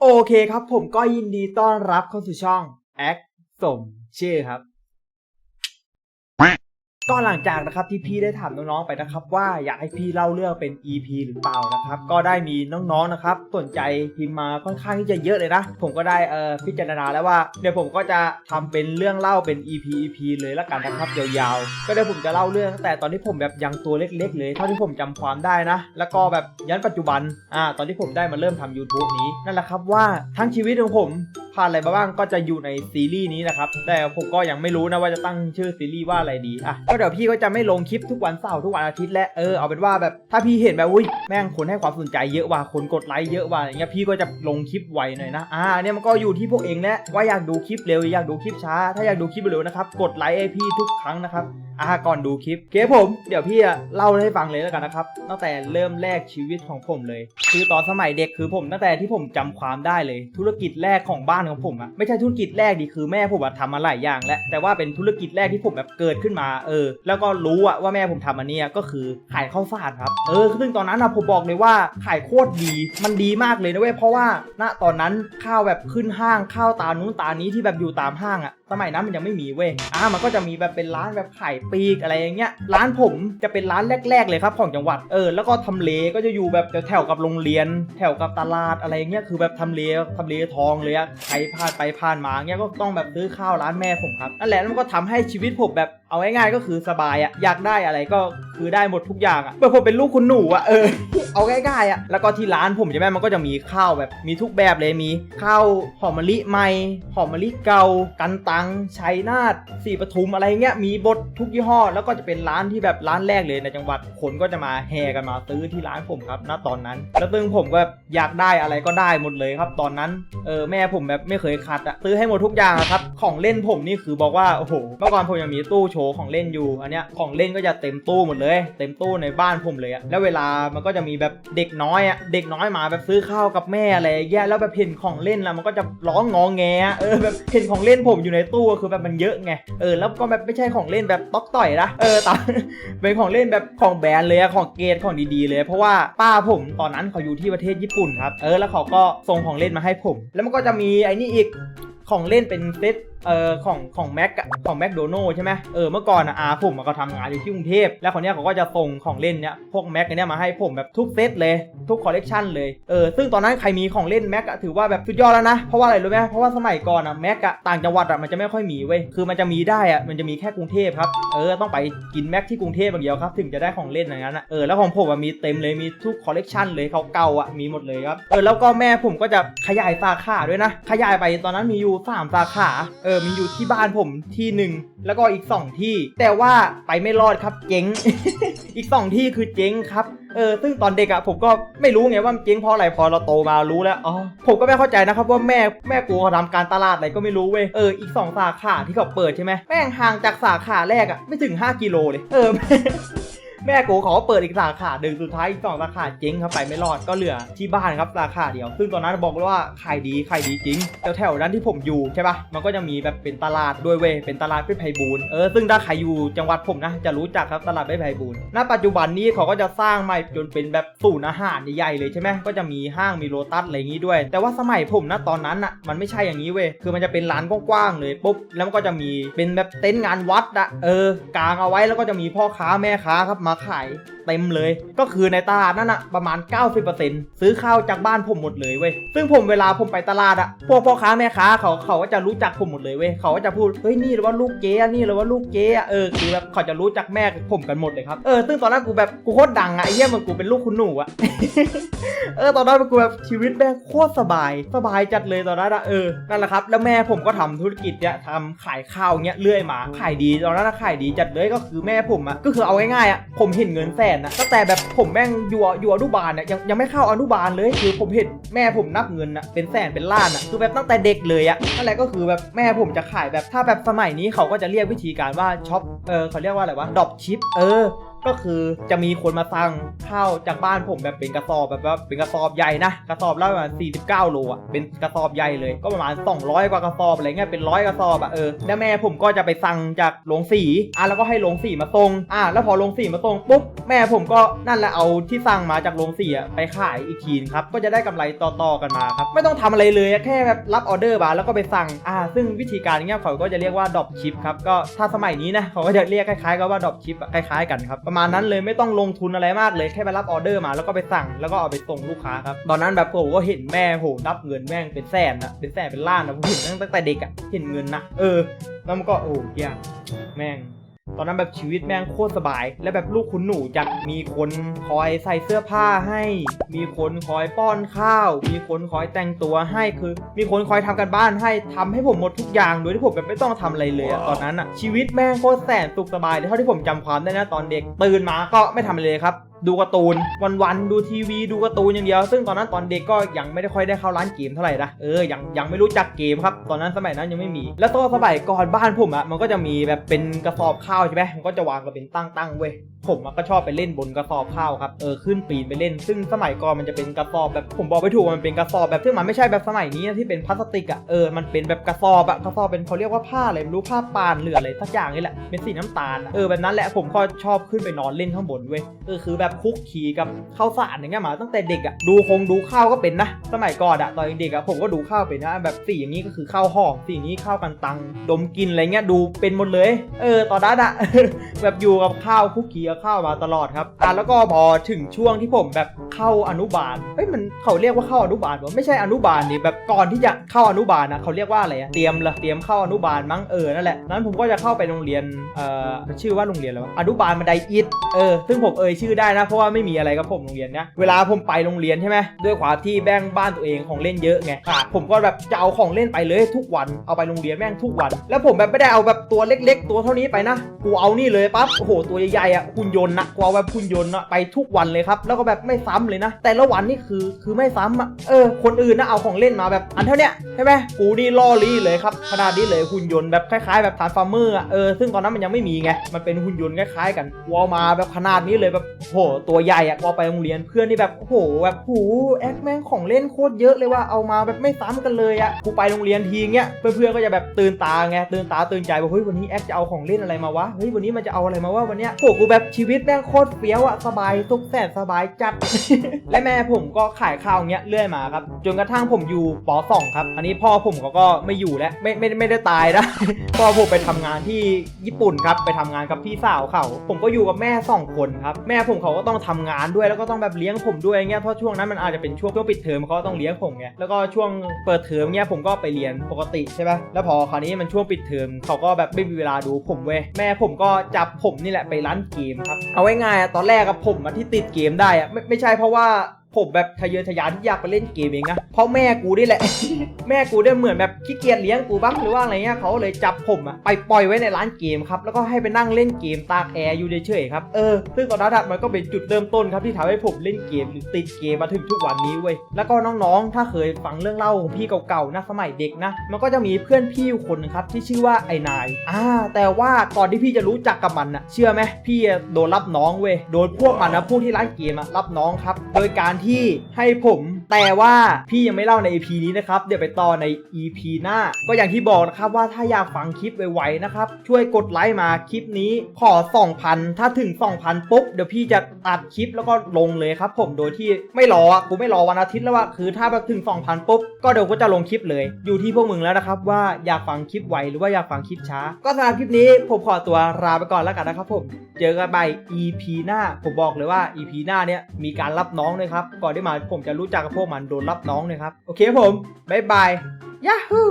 โอเคครับผมก็ยินดีต้อนรับเข้าสู่ช่องแอคสมชื่อครับ ก็หลังจากนะครับที่พี่ได้ถามน้องๆไปนะครับ ว่าอยากให้พี่เล่าเรื่องเป็น EP หรือเปล่านะครับ ก็ได้มีน้องๆนะครับ สนใจพิมพ์มาค่อนข้างที่จะเยอะเลยนะ ผมก็ได้เอ่อพิจารณาแล้วว่าเดี๋ยวผมก็จะทำเป็นเรื่องเล่าเป็น EP EP เลยละกันนะครับยาวๆ ก็เดี๋ยวผมจะเล่าเรื่องตั้งแต่ตอนที่ผมแบบยังตัวเล็ก ๆ เลยเท่าที่ผมจำความได้นะ แล้วก็แบบยันปัจจุบันอ่าตอนที่ผมได้มาเริ่มทำ YouTube นี้นั่นแหละครับว่าทั้งชีวิตของผม ผ่านอะไรบ้างก็จะอยู่ในซีรีส์นี้นะครับ แต่ผมก็ยังไม่รู้นะว่าจะตั้งชื่อซีรีส์ว่าอะไรดี อะ ก็เดี๋ยวพี่ก็จะไม่ลงคลิปทุกวันเสาร์ทุกวันอาทิตย์และ เออ เอาเป็นว่าแบบถ้าพี่เห็นแบบอุ้ยแม่งคนให้ความสนใจเยอะว่ะ คนกดไลค์เยอะว่ะอย่างเงี้ยพี่ก็จะลงคลิปไวหน่อยนะ อ่า เนี่ยมันก็อยู่ที่พวกเองแหละว่าอยากดูคลิปเร็วอยากดูคลิปช้า ถ้าอยากดูคลิปเร็วนะครับ กดไลค์ให้พี่ทุกครั้งนะครับ อ่าก่อนดูคลิป เคผม เดี๋ยวพี่อะเล่าให้ฟังเลยแล้วกันนะครับ ตั้งแต่เริ่มแรกชีวิตของผมเลย คือตอนสมัยเด็กคือผมตั้งแต่ที่ผมจำความได้เลย ธุรกิจแรกของบ้านของผมอะไม่ใช่ธุรกิจแรกดิคือแม่ผมอะทำมาหลายอย่างแล้วแต่ว่าเป็นธุรกิจแรกที่ผมแบบเกิดขึ้นมา เออ แล้วก็รู้อะว่าแม่ผมทำอันนี้ก็คือขายข้าวสารครับ เออซึ่งตอนนั้นอะผมบอกเลยว่าขายโคตรดี มันดีมากเลยนะเว้ย เพราะว่า ณ ตอนนั้นข้าวแบบขึ้นห้างข้าวตานู้นตานี้ที่แบบอยู่ตามห้างอะสมัยนั้นมันยังไม่มีเว้ยอ่ามันก็จะมีแบบเป็นร้านแบบขายปีกอะไรอย่างเงี้ย ร้านผมจะเป็นร้านแรก ๆ เลยครับของจังหวัด เออ แล้วก็ทำเลก็จะอยู่แบบแถวๆกับโรงเรียน แถวกับตลาดอะไรอย่างเงี้ย คือแบบทำเลทำเลทองเลยอะใครผ่านไปผ่านมาเงี้ยก็ต้องแบบซื้อข้าวร้านแม่ผมครับ นั่นแหละแล้วมันก็ทำให้ชีวิตผมแบบเอาง่ายๆก็คือสบายอะอยากได้อะไรก็คือได้หมดทุกอย่างอะเมื่อผมเป็นลูกคุณหนูอะเออ เอาง่ายๆอะแล้วก็ที่ร้านผมใช่ไหมมันก็จะมีข้าวแบบมีทุกแบบเลย มีข้าวหอมมะลิใหม่หอมมะลิเก่ากันตังชัยนาทสีปทุมอะไรเงี้ยมีบดทุกยี่ห้อ แล้วก็จะเป็นร้านที่แบบร้านแรกเลยในจังหวัดคนก็จะมาแห่กันมาซื้อที่ร้านผมครับณตอนนั้น แล้วซึ่งผมก็อยากได้อะไรก็ได้หมดเลยครับ ตอนนั้นเออแม่ผมแบบไม่เคยขัดอะซื้อให้หมดทุกอย่างอะครับของเล่นผมนี่คือบอกว่าโอ้โหเมื่อก่อนผมยังมีตู้โชว์ของเล่นอยู่อันเนี้ยของเล่นก็จะเต็มตู้หมดเลย เต็มตู้ในบ้านผมเลยอะแล้วเวลามันก็จะมีแบบเด็กน้อยอะเด็กน้อยมาแบบซื้อข้าวกับแม่อะไรอย่แล้วแบบเห็นของเล่นแล้วมันก็จะร้องงอแงเออแบบเห็นของเล่นผมอยู่ในตู้ก็คือแบบมันเยอะไง เออแล้วก็แบบไม่ใช่ของเล่นแบบต๊อกต่อยนะ เออตามเป็นของเล่นแบบของแบรนด์เลยอะของเกรดของดีๆเลย เพราะว่าป้าผมตอนนั้นเขาอยู่ที่ประเทศญี่ปุ่นครับ เออแล้วเขาก็ส่งของเล่นมาให้ผม แล้วมันก็จะมีไอ้นี่อีกของเล่นเป็นเซตเอ่อของของแม็กของแมคโดนัลใช่ไหมเออเมื่อก่อนอะอาผมอะเขาทำงานอยู่ที่กรุงเทพแล้วคนเนี้ยเขาก็จะส่งของเล่นเนี้ยพวกแม็กเนี้ยมาให้ผมแบบทุกเซตเลยทุกคอลเลกชันเลยเออซึ่งตอนนั้นใครมีของเล่นแม็กถือว่าแบบสุดยอดแล้วนะเพราะว่าอะไรรู้ไหมเพราะว่าสมัยก่อนอะแม็กอะต่างจังหวัดอะมันจะไม่ค่อยมีเว้ยคือมันจะมีได้อะมันจะมีแค่กรุงเทพครับเออต้องไปกินแม็กที่กรุงเทพอย่างเดียวครับถึงจะได้ของเล่นอย่างนั้นอะเออแล้วของผมอะมีเต็มเลยมีทุกคอลเลกชันเลยเขาเก่าๆอะมีหมดเลยครับเออแล้วก็แม่ผมก็จะขยายสาขาด้วยนะ ขยายไปตอนนั้นมีอยู่สามสาขาเออมีอยู่ที่บ้านผมที่หนึ่งแล้วก็อีกสองที่ แต่ว่าไปไม่รอดครับเจ๊ง อีกสองที่คือเจ๊งครับเออซึ่งตอนเด็กอะผมก็ไม่รู้ไงว่ามันเจ๊งเพราะอะไรพอเราโตมารู้แล้วอ๋อผมก็ไม่เข้าใจนะครับว่าแม่แม่กูเขาทำการตลาดอะไรก็ไม่รู้เว้ยเอออีกสองสาขาที่เขาเปิดใช่ไหมแม่งห่างจากสาขาแรกอะไม่ถึง 5 กิโลเลยเออ แม่กูเขาก็เปิดอีกสาขาหนึ่งสุดท้ายอีกสองสาขาเจ๊งครับไปไม่รอดก็เหลือที่บ้านครับสาขาเดียว ซึ่งตอนนั้นบอกเลยว่าขายดีขายดีจริงแถวแถวๆนั้นที่ผมอยู่ใช่ปะมันก็จะมีแบบเป็นตลาดด้วยเวยเป็นตลาดเพชรไพบูลเออซึ่งถ้าใครอยู่จังหวัดผมนะ จะรู้จักครับตลาดเพชรไพบูลณปัจจุบันนี้เขาก็จะสร้างใหม่จนเป็นแบบศูนย์อาหารใหญ่ๆเลยใช่ไหมก็จะมีห้างมีโลตัสอะไรอย่างงี้ด้วย แต่ว่าสมัยผมนะตอนนั้นอะมันไม่ใช่อย่างนี้เว้ยคือมันจะเป็นร้านกว้างๆเลยปุ๊บแล้วมันก็จะมีเป็นแบบเต็นท์งานวัดอะเออกางเอาไว้แล้วก็จะมีพ่อค้าแม่ค้าครับมาขายเต็มเลย ก็คือในตลาดนั่นอะประมาณ 90%ซื้อข้าวจากบ้านผมหมดเลยเว้ยซึ่งผมเวลาผมไปตลาดอะพวกพ่อค้าแม่ค้าเขาเขาก็จะรู้จักผมหมดเลยเว้ยเขาก็จะพูดเฮ้ยนี่หรือว่าลูกเจ๊นี่หรือว่าลูกเจ๊เออคือแบบเขาจะรู้จักแม่ผมกันหมดเลยครับเออซึ่งตอนนั้นกูแบบกูโคตรดังอะไอ้เหี้ยเหมันกูเป็นลูกคุณหนูอะเออตอนนั้นกูแบบชีวิตแม่งโคตรสบาย สบายจัดเลยตอนนั้นอะเออนั่นแหละครับ แล้วแม่ผมก็ทำธุรกิจเนี่ยทำขายข้าวเงี้ยเรื่อยมาขายดีตอนนั้นขายดีจัดเลยก็คือแม่ผมอะก็คือเอาง่ายๆอะผมเห็นเงินแสนนะตั้งแต่แบบผมแม่งยัวยัวอนุบาลเนี่ยยังยังไม่เข้าอนุบาลเลยคือผมเห็นแม่ผมนับเงินนะเป็นแสนเป็นล้านอะคือแบบตั้งแต่เด็กเลยอะนั่นแหละก็คือแบบแม่ผมจะขายแบบถ้าแบบสมัยนี้เขาก็จะเรียกวิธีการว่าช็อปเออเขาเรียกว่าอะไรวะดรอปชิปเออ ก็คือจะมีคนมาสั่งข้าวจากบ้านผมแบบเป็นกระสอบแบบว่าเป็นกระสอบใหญ่นะกระสอบละประมาณ49โลอะเป็นกระสอบใหญ่เลยก็ประมาณ 200 กว่ากระสอบอะไรเงี้ยเป็นร้อยกระสอบอะเออแล้วแม่ผมก็จะไปสั่งจากโรงสีอะแล้วก็ให้โรงสีมาส่งอะแล้วพอโรงสีมาส่งปุ๊บแม่ผมก็นั่นแหละเอาที่สั่งมาจากโรงสีอะไปขายอีกทีครับก็จะได้กำไรต่อๆกันมาครับไม่ต้องทำอะไรเลยแค่แบบรับออเดอร์มาแล้วก็ไปสั่งอ่าซึ่งวิธีการเนี้ยเขาก็จะเรียกว่าดรอปชิปครับก็ถ้าสมัยนี้นะเขาก็จะเรียกคล้ายๆกับว่าดรอปชิปคล้ายๆกันครับประมาณนั้นเลยไม่ต้องลงทุนอะไรมากเลยแค่ไปรับออเดอร์มาแล้วก็ไปสั่งแล้วก็เอาไปส่งลูกค้าครับตอนนั้นแบบผมก็เห็นแม่โหนับเงินแม่งเป็นแสนอะเป็นแสนเป็นล้านอะผมเห็นตั้งแต่เด็กอะเห็นเงินนะเออแล้วมันก็โอ้ยแม่ง ตอนนั้นแบบชีวิตแม่งโคตรสบาย และแบบลูกคุณหนูจะมีคนคอยใส่เสื้อผ้าให้ มีคนคอยป้อนข้าว มีคนคอยแต่งตัวให้คือ มีคนคอยทำกันบ้านให้ทำให้ผมหมดทุกอย่างโดยที่ผมแบบไม่ต้องทำอะไรเลยอะตอนนั้นอะชีวิตแม่งโคตรแสนสุขสบายเลยเท่าที่ผมจำความได้นะตอนเด็กตื่นมาก็ไม่ทำอะไรเลยครับดูการ์ตูนวันๆดูทีวีดูการ์ตูนอย่างเดียว ซึ่งตอนนั้นตอนเด็กก็ยังไม่ได้ค่อยได้เข้าร้านเกมเท่าไหร่นะเออยังยังไม่รู้จักเกมครับ ตอนนั้นสมัยนั้นยังไม่มี แล้วตัวสมัยก่อนบ้านผมอะมันก็จะมีแบบเป็นกระสอบข้าวใช่ไหมมันก็จะวางกันเป็นตั้งๆเว้ยผมก็ชอบไปเล่นบนกระสอบข้าวครับ เออขึ้นปีนไปเล่น ซึ่งสมัยก่อนมันจะเป็นกระสอบแบบผมบอกไม่ถูกมันเป็นกระสอบแบบที่มันไม่ใช่แบบสมัยนี้ที่เป็นพลาสติกอะเออมันเป็นแบบกระสอบอะกระสอบเป็นเขาเรียกว่าผ้าอะไรไม่รู้ผ้าปานหรืออะไรสักอย่างนี่แหละ เป็นสีน้ำตาล เออแบบนั้นแหละผมก็ชอบขึ้นไปนอนเล่นข้างบนเว้ย เออคือแบบคุกคีกับข้าวสารอย่างเงี้ยมาตั้งแต่เด็กอะดูคงดูข้าวก็เป็นนะ สมัยก่อนอะตอนเด็กอะผมก็ดูข้าวเป็นนะ แบบสีอย่างนี้ก็คือข้าวห่อสีอย่างนี้ข้าวกันตังดมกินอะไรเงี้ยดูเป็นหมดเลย เออตอนนั้นอะแบบอยู่กับข้าวคุกคีกับข้าวมาตลอดครับอะแล้วก็พอถึงช่วงที่ผมแบบเข้าอนุบาลเอ้ยมันเขาเรียกว่าเข้าอนุบาลวะไม่ใช่อนุบาลนี่แบบก่อนที่จะเข้าอนุบาลนะเขาเรียกว่าอะไรอะเตรียมละเตรียมเข้าอนุบาลมั้งเออนั่นแหละนั้นผมก็จะเข้าไปโรงเรียนเอ่อชื่อว่าโรงเรียนอะไรวะอนุบาลบันไดอิฐเออซึ่งผมเอ่ยชื่อได้นะ เพราะว่าไม่มีอะไรกับผมโรงเรียนเนี้ยเวลาผมไปโรงเรียนใช่ไหมด้วยความที่แบ่งบ้านตัวเองของเล่นเยอะไงอะผมก็แบบจะเอาของเล่นไปเลยทุกวันเอาไปโรงเรียนแม่งทุกวัน แล้วผมแบบไม่ได้เอาแบบตัวเล็ก ๆ ตัวเท่านี้ไปนะกูเอานี่เลยปั๊บโอ้โหตัวใหญ่ๆอะหุ่นยนต์นะกูเอาแบบหุ่นยนต์อะไปทุกวันเลยครับแล้วก็แบบไม่ซ้ำเลยนะ แต่ละวันนี่คือคือไม่ซ้ำอะเออคนอื่นนะเอาของเล่นมาแบบอันเท่าเนี้ยใช่ไหมกูนี่ล่อลี่เลยครับขนาดนี้เลยหุ่นยนต์แบบคล้ายๆแบบทานฟาร์มเมอร์อะเออซึ่งตอนนั้นมันยังไม่มีไงมันเป็นหุ่นยนต์คล้ายๆ กันกูเอามาแบบขนาดนี้เลยแบบโหตัวใหญ่อะกูเอไปโรงเรียนเพื่อนนี่แบบโอ้โหแบบโหแอคแม่งของเล่นโคตรเยอะเลยว่าเอามาแบบไม่ซ้ำกันเลยอะกูไปโรงเรียนทีเงี้ยเพื่อนๆก็จะแบบตื่นตาไงตื่นตาตื่นใจบอกเฮ้ยวันนี้แอคจะเอาของเล่นอะไรมาวะเฮ้ยวันนี้มันจะเอาอะไรมาวะวันเนี้ยโหกูแบบชีวิตแม่งโคตรเฟี้ยวอะสบายสุขแสนสบายจัด และแม่ผมก็ขายข้าวเงี้ยเรื่อยมาครับจนกระทั่งผมอยู่ป .2 ครับ อันนี้พ่อผมเขาก็ไม่อยู่แล้วไม่ไม่ไม่ได้ตายนะพ่อผมไปทำงานที่ญี่ปุ่นครับไปทำงานกับพี่สาวเขาผมก็อยู่กับแม่สองคนครับแม่ผมเขาก็ต้องทำงานด้วยแล้วก็ต้องแบบเลี้ยงผมด้วยเงี้ยเพราะช่วงนั้นมันอาจจะเป็นช่วงช่วงปิดเทอมเขาต้องเลี้ยงผมไงแล้วก็ช่วงเปิดเทอมเงี้ยผมก็ไปเรียนปกติใช่ปะแล้วพอคราวนี้มันช่วงปิดเทอมเขาก็แบบไม่มีเวลาดูผมเว้ยแม่ผมก็จับผมนี่แหละไปร้านเกมครับเอาไว้ง่ายๆอะตอนแรกกับผมที่ติดเกมได้อะไม่ไม่ใช่เพราะว่า ผมแบบทะเยอทะยานที่อยากไปเล่นเกมเองนะเพราะแม่กูนี่แหละ แม่กูได้เหมือนแบบขี้เกียจเลี้ยงกูบ้างหรือว่าอะไรเงี้ยเขาเลยจับผมอะไปปล่อยไว้ในร้านเกมครับแล้วก็ให้ไปนั่งเล่นเกมตากแอร์อยู่เฉยๆครับเออซึ่งตอนนั้นมันก็เป็นจุดเริ่มต้นครับที่ทำให้ผมเล่นเกมหรือติดเกมมาถึงทุกวันนี้เว้ยแล้วก็น้องๆ ถ้าเคยฟังเรื่องเล่าของพี่เก่าๆนะสมัยเด็กนะ มันก็จะมีเพื่อนพี่คนหนึงครับที่ชื่อว่าไอ้นายอ่าแต่ว่าก่อนที่พี่จะรู้จักกับมันอะเชื่อไหมพี่โดนรับน้องเว้ยโดนพวกมันนะพวกที่ร้านเกมอะรับน้องครับโดยการทีให้ผม แต่ว่าพี่ยังไม่เล่าใน EP นี้นะครับ เดี๋ยวไปต่อใน EP หน้า ก็อย่างที่บอกนะครับว่าถ้าอยากฟังคลิปไวๆนะครับ ช่วยกดไลค์มาคลิปนี้ขอ 2,000 ถ้าถึง 2,000 ปุ๊บ เดี๋ยวพี่จะอัดคลิปแล้วก็ลงเลยครับ ผมโดยที่ไม่รอกูไม่รอวันอาทิตย์แล้วว่าคือถ้าแบบถึง 2,000 ปุ๊บ ก็เดี๋ยวก็จะลงคลิปเลย อยู่ที่พวกมึงแล้วนะครับ ว่าอยากฟังคลิปไวหรือว่าอยากฟังคลิปช้า ก็สำหรับคลิปนี้ผมขอตัวลาไปก่อนแล้วกันนะครับผมเจอกันใหม่ EP หน้า ผมบอกเลยว่า EP หน้าเนี้ยมีการรับน้องเลยครับก่อนที่มาผมจะรู้จักกับพวกมันโดนรับน้องเลยครับ โอเคผม บ๊ายบายยาฮู